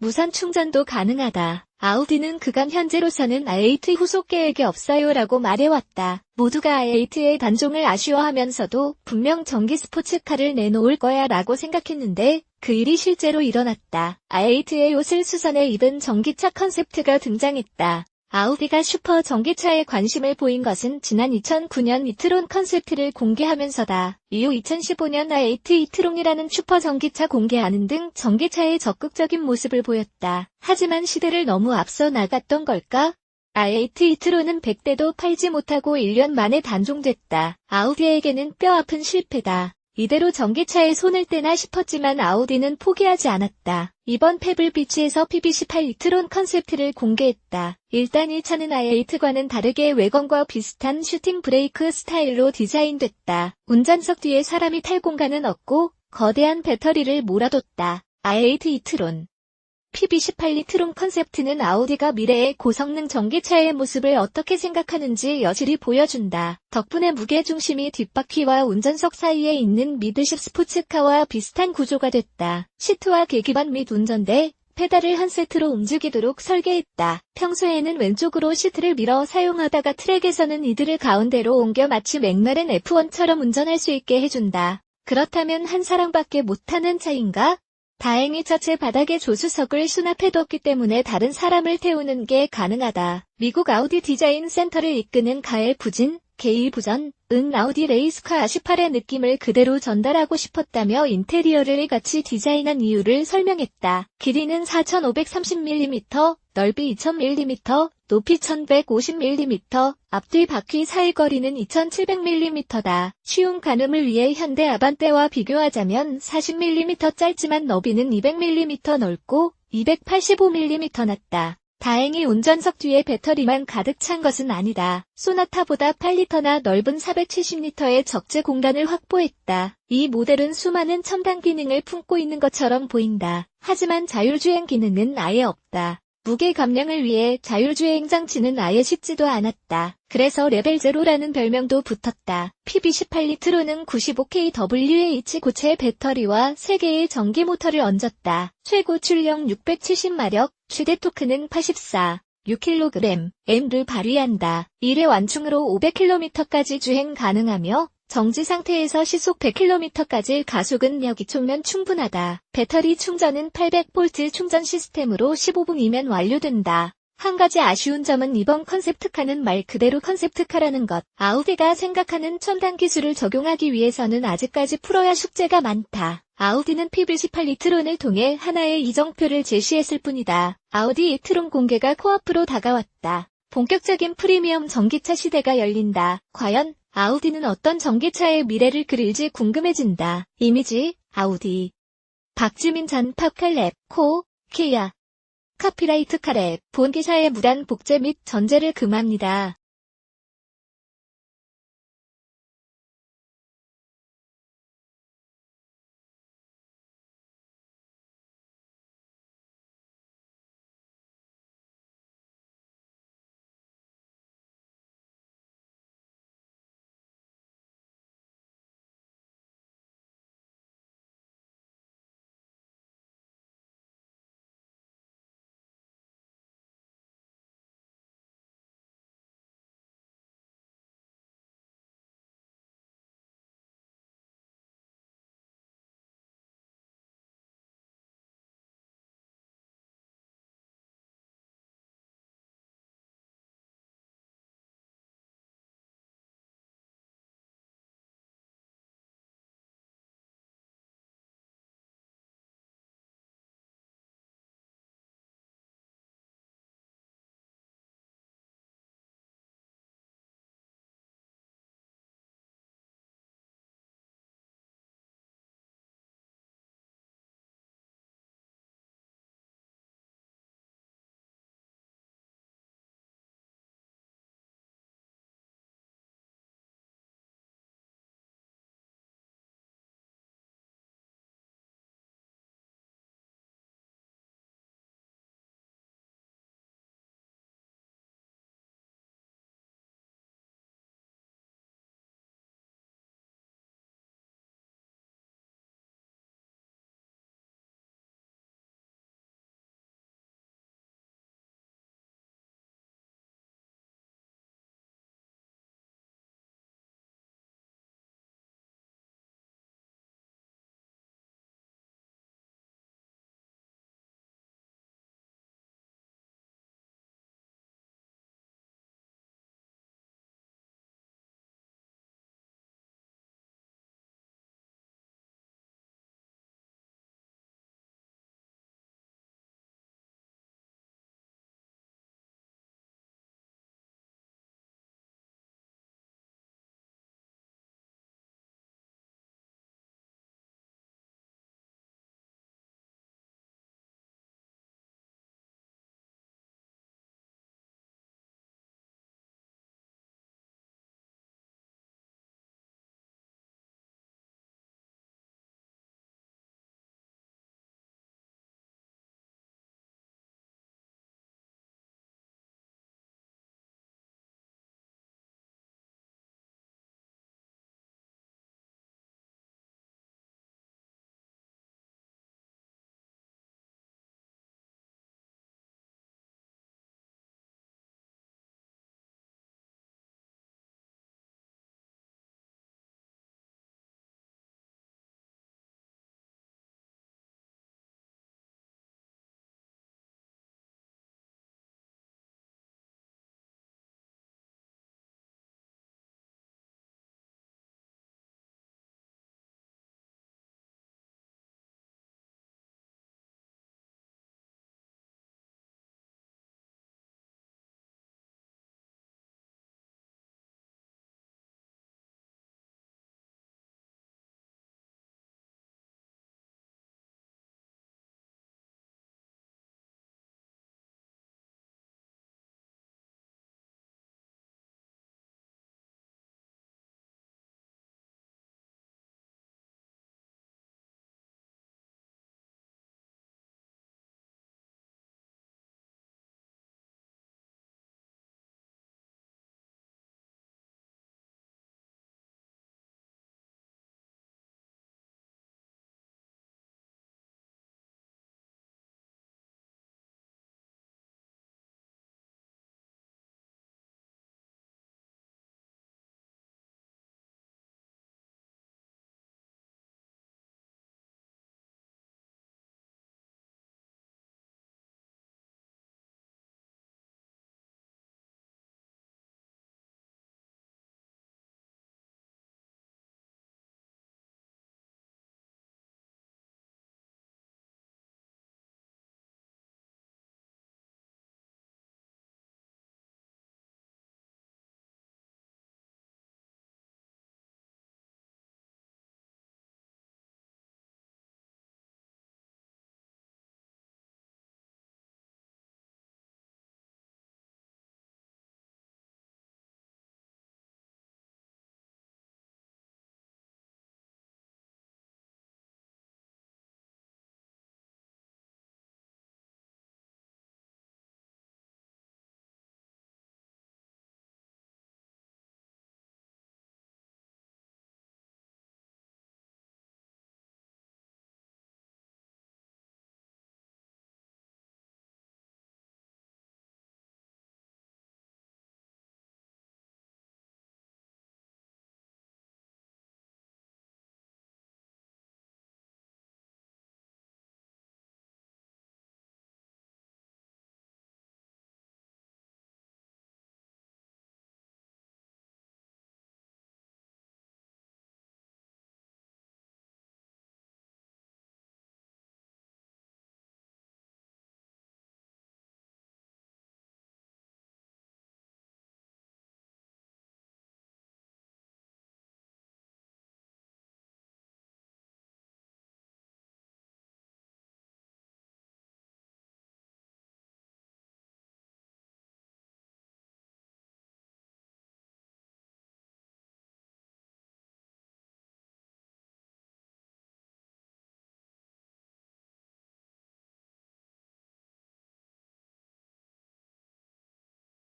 무선 충전도 가능하다. 아우디는 그간 현재로서는 i8 후속 계획이 없어요라고 말해왔다. 모두가 i8의 단종을 아쉬워하면서도 분명 전기 스포츠카를 내놓을 거야 라고 생각했는데 그 일이 실제로 일어났다. i8의 옷을 수선해 입은 전기차 컨셉트가 등장했다. 아우디가 슈퍼 전기차에 관심을 보인 것은 지난 2009년 이트론 컨셉트를 공개하면서다. 이후 2015년 i8 이트론이라는 슈퍼 전기차 공개하는 등 전기차의 적극적인 모습을 보였다. 하지만 시대를 너무 앞서 나갔던 걸까? i8 이트론은 100대도 팔지 못하고 1년 만에 단종됐다. 아우디에게는 뼈아픈 실패다. 이대로 전기차에 손을 떼나 싶었지만 아우디는 포기하지 않았다. 이번 페블비치에서 PB18 이트론 컨셉트를 공개했다. 일단 이 차는 i8과는 다르게 외관과 비슷한 슈팅 브레이크 스타일로 디자인됐다. 운전석 뒤에 사람이 탈 공간은 없고 거대한 배터리를 몰아뒀다. i8 이트론 PB18 리 트론 컨셉트는 아우디가 미래의 고성능 전기차의 모습을 어떻게 생각하는지 여실히 보여준다. 덕분에 무게중심이 뒷바퀴와 운전석 사이에 있는 미드십 스포츠카와 비슷한 구조가 됐다. 시트와 계기반 및 운전대, 페달을 한 세트로 움직이도록 설계했다. 평소에는 왼쪽으로 시트를 밀어 사용하다가 트랙에서는 이들을 가운데로 옮겨 마치 맥라렌 F1처럼 운전할 수 있게 해준다. 그렇다면 한 사람밖에 못 타는 차인가? 다행히 차체 바닥에 조수석을 수납해뒀기 때문에 다른 사람을 태우는 게 가능하다. 미국 아우디 디자인 센터를 이끄는 가엘 부진, 게일 부전, 은 아우디 레이스카 아시팔의 느낌을 그대로 전달하고 싶었다며 인테리어를 같이 디자인한 이유를 설명했다. 길이는 4530mm, 넓이 2000mm, 높이 1150mm, 앞뒤 바퀴 사이 거리는 2700mm다. 쉬운 가늠을 위해 현대 아반떼와 비교하자면 40mm 짧지만 너비는 200mm 넓고 285mm 낮다. 다행히 운전석 뒤에 배터리만 가득 찬 것은 아니다. 소나타보다 8리터나 넓은 470리터의 적재 공간을 확보했다. 이 모델은 수많은 첨단 기능을 품고 있는 것처럼 보인다. 하지만 자율주행 기능은 아예 없다. 무게 감량을 위해 자율주행 장치는 아예 쉽지도 않았다. 그래서 레벨 제로라는 별명도 붙었다. PB18리트로는 95kWh 고체 배터리와 3개의 전기 모터를 얹었다. 최고 출력 670마력, 최대 토크는 84. 6kg, M를 발휘한다. 1회 완충으로 500km까지 주행 가능하며 정지 상태에서 시속 100km까지 가속은 여기초면 충분하다. 배터리 충전은 800V 충전 시스템으로 15분이면 완료된다. 한 가지 아쉬운 점은 이번 컨셉트카는 말 그대로 컨셉트카라는 것. 아우디가 생각하는 첨단 기술을 적용하기 위해서는 아직까지 풀어야 숙제가 많다. 아우디는 PB18 리트론을 통해 하나의 이정표를 제시했을 뿐이다. 아우디 이트론 공개가 코앞으로 다가왔다. 본격적인 프리미엄 전기차 시대가 열린다. 과연 아우디는 어떤 전기차의 미래를 그릴지 궁금해진다. 이미지, 아우디. 박지민 전 팝칼랩, 코, 키야. 카피라이트 카랩, 본 기사의 무단 복제 및 전제를 금합니다.